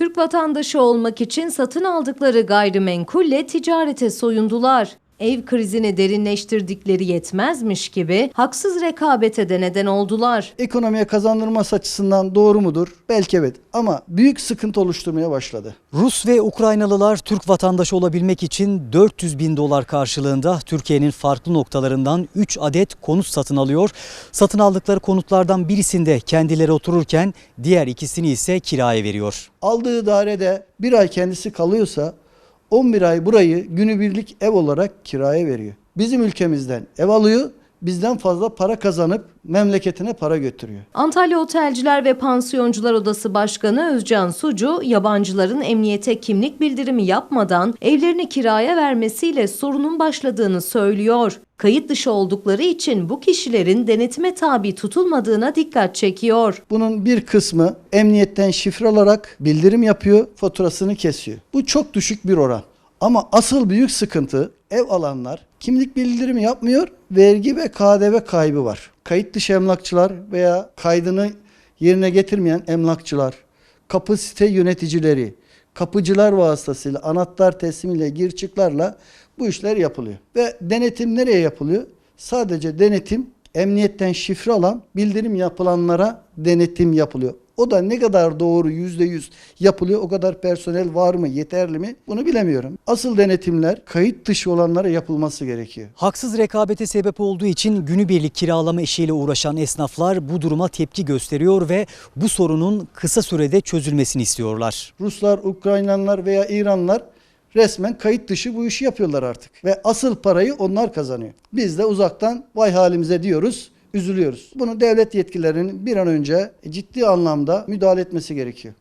Türk vatandaşı olmak için satın aldıkları gayrimenkulle ticarete soyundular. Ev krizini derinleştirdikleri yetmezmiş gibi haksız rekabete de neden oldular. Ekonomiye kazandırması açısından doğru mudur? Belki evet ama büyük sıkıntı oluşturmaya başladı. Rus ve Ukraynalılar Türk vatandaşı olabilmek için 400 bin dolar karşılığında Türkiye'nin farklı noktalarından 3 adet konut satın alıyor. Satın aldıkları konutlardan birisinde kendileri otururken diğer ikisini ise kiraya veriyor. Aldığı dairede bir ay kendisi kalıyorsa 11 ay burayı günübirlik ev olarak kiraya veriyor. Bizim ülkemizden ev alıyor, bizden fazla para kazanıp memleketine para götürüyor. Antalya Otelciler ve Pansiyoncular Odası Başkanı Özcan Sucu, yabancıların emniyete kimlik bildirimi yapmadan evlerini kiraya vermesiyle sorunun başladığını söylüyor. Kayıt dışı oldukları için bu kişilerin denetime tabi tutulmadığına dikkat çekiyor. Bunun bir kısmı emniyetten şifre alarak bildirim yapıyor, faturasını kesiyor. Bu çok düşük bir oran. Ama asıl büyük sıkıntı ev alanlar kimlik bildirimi yapmıyor, vergi ve KDV kaybı var. Kayıt dışı emlakçılar veya kaydını yerine getirmeyen emlakçılar, kapı site yöneticileri, kapıcılar vasıtasıyla anahtar teslimiyle gir çıklarla bu işler yapılıyor. Ve denetim nereye yapılıyor? Sadece denetim emniyetten şifre alan bildirim yapılanlara denetim yapılıyor. O da ne kadar doğru yüzde yüz yapılıyor o kadar personel var mı yeterli mi bunu bilemiyorum. Asıl denetimler kayıt dışı olanlara yapılması gerekiyor. Haksız rekabete sebep olduğu için günübirlik kiralama işiyle uğraşan esnaflar bu duruma tepki gösteriyor ve bu sorunun kısa sürede çözülmesini istiyorlar. Ruslar, Ukraynalılar veya İranlılar resmen kayıt dışı bu işi yapıyorlar artık. Ve asıl parayı onlar kazanıyor. Biz de uzaktan vay halimize diyoruz, üzülüyoruz. Bunu devlet yetkililerinin bir an önce ciddi anlamda müdahale etmesi gerekiyor.